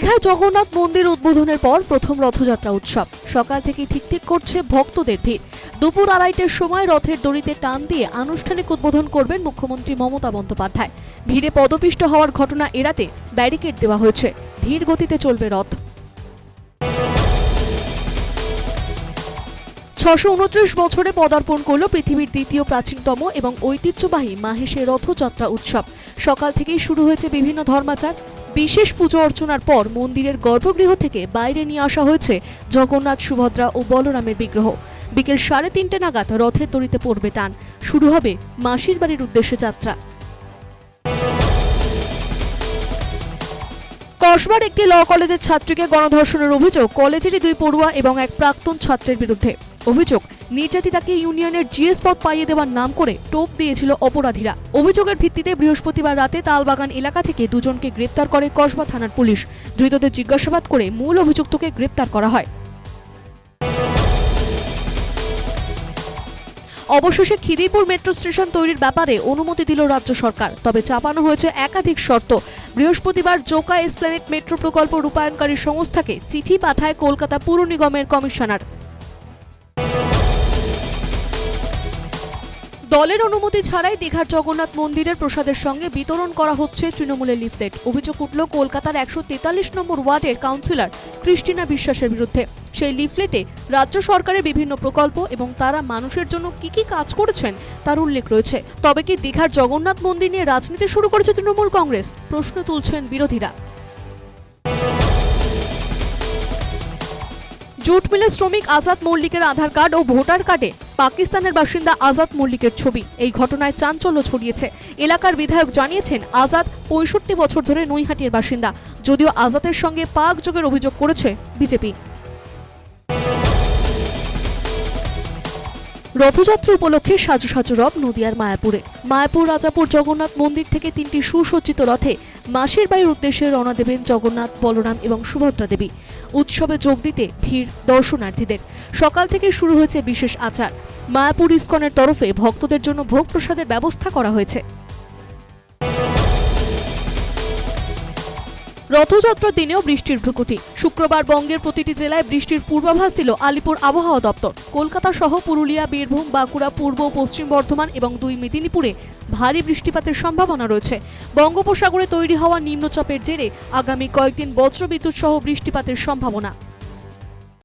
দীঘায় জগন্নাথ মন্দির উদ্বোধনের পর প্রথম রথযাত্রা উৎসব। সকাল থেকেই ঠিক ঠিক করছে ভক্তদের ভিড়। দুপুর আড়াইটের সময় রথের দড়িতে টান দিয়ে আনুষ্ঠানিক উদ্বোধন করবেন মুখ্যমন্ত্রী মমতা বন্দ্যোপাধ্যায়। ভিড়ে পদপিষ্ট হওয়ার ঘটনা এড়াতে ব্যারিকেড দেওয়া হয়েছে। ধীর গতিতে চলবে রথ। ছশো উনত্রিশ বছরে পদার্পণ করল পৃথিবীর দ্বিতীয় প্রাচীনতম এবং ঐতিহ্যবাহী মাহেশের রথযাত্রা উৎসব। সকাল থেকেই শুরু হয়েছে বিভিন্ন ধর্মাচার। বিশেষ পুজো অর্চনার পর মন্দিরের গর্ভগৃহ থেকে বাইরে নিয়ে আসা হয়েছে জগন্নাথ, সুভদ্রা ও বলরামের বিগ্রহ। বিকেল সাড়ে তিনটে নাগাদ রথের দড়িতে পড়বে টান। শুরু হবে মাসির বাড়ির উদ্দেশ্যে যাত্রা। কসবার একটি ল কলেজের ছাত্রীকে গণধর্ষণের অভিযোগ, কলেজেরই দুই পড়ুয়া এবং এক প্রাক্তন ছাত্রের বিরুদ্ধে। অভিযোগ, নির্যাতিতাকে ইউনিয়নের জিএস পদ পাইয়ে দেওয়ার নাম করে টোপ দিয়েছিল অপরাধীরা। অভিযোগের ভিত্তিতে বৃহস্পতিবার রাতে তালবাগান এলাকা থেকে দুজনকে গ্রেপ্তার করে কসবা থানার পুলিশ। ধৃতদের জিজ্ঞাসাবাদ করে মূল অভিযুক্তকে গ্রেপ্তার করা হয়। অবশেষে খিদিরপুর মেট্রো স্টেশন তৈরির ব্যাপারে অনুমতি দিল রাজ্য সরকার, তবে চাপানো হয়েছে একাধিক শর্ত। বৃহস্পতিবার জোকা এসপ্ল্যানেট মেট্রো প্রকল্প রূপায়ণকারী সংস্থাকে চিঠি পাঠায় কলকাতা পুর নিগমের কমিশনার। দলের অনুমতি ছাড়াই দীঘার জগন্নাথ মন্দিরের প্রসাদের সঙ্গে বিতরণ করা হচ্ছে তৃণমূলের লিফলেট। অভিযোগ উঠল, কলকাতার একশো তেতাল্লিশ নম্বর ওয়ার্ডের কাউন্সিলর ক্রিস্টিনা বিশ্বাসের বিরুদ্ধে। সেই লিফলেটে রাজ্য সরকারের বিভিন্ন প্রকল্প এবং তারা মানুষের জন্য কি কি কাজ করেছেন তার উল্লেখ রয়েছে। তবে কি দীঘার জগন্নাথ মন্দির নিয়ে রাজনীতি শুরু করেছে তৃণমূল কংগ্রেস? প্রশ্ন তুলছেন বিরোধীরা। জুট মিলে শ্রমিক আজাদ মল্লিকের আধার কার্ড ও ভোটার কার্ডে পাকিস্তানের বাসিন্দা আজাদ মল্লিকের ছবি। এই ঘটনায় চাঞ্চল্য ছড়িয়েছে। এলাকার বিধায়ক জানিয়েছেন, আজাদ পঁয়ষট্টি বছর ধরে নৈহাটির বাসিন্দা। যদিও আজাদের সঙ্গে পাক যোগের অভিযোগ করেছে বিজেপি। রথযাত্রা উপলক্ষে সাজু সাজু রব নদিয়ার মায়াপুরে। মায়াপুর রাজাপুর জগন্নাথ মন্দির থেকে তিনটি সুসজ্জিত রথে মাসের বাড়ির উদ্দেশ্যে রওনা দেবেন জগন্নাথ, বলরাম এবং সুভদ্রা দেবী। উৎসবে যোগ দিতে ভিড় দর্শনার্থীদের। সকাল থেকে শুরু হয়েছে বিশেষ আচার। মায়াপুর ইস্কনের তরফে ভক্তদের জন্য ভোগ প্রসাদের ব্যবস্থা করা হয়েছে। রথযাত্রার দিনেও বৃষ্টির ভ্রুকুটি। শুক্রবার বঙ্গের প্রতিটি জেলায় বৃষ্টির পূর্বাভাস দিল আলিপুর আবহাওয়া দপ্তর। কলকাতা সহ পুরুলিয়া, বীরভূম, বাঁকুড়া, পূর্ব, পশ্চিম বর্ধমান এবং দুই মেদিনীপুরে ভারী বৃষ্টিপাতের সম্ভাবনা রয়েছে। বঙ্গোপসাগরে তৈরি হওয়া নিম্নচাপের জেরে আগামী কয়েকদিন বজ্রবিদ্যুৎ সহ বৃষ্টিপাতের সম্ভাবনা।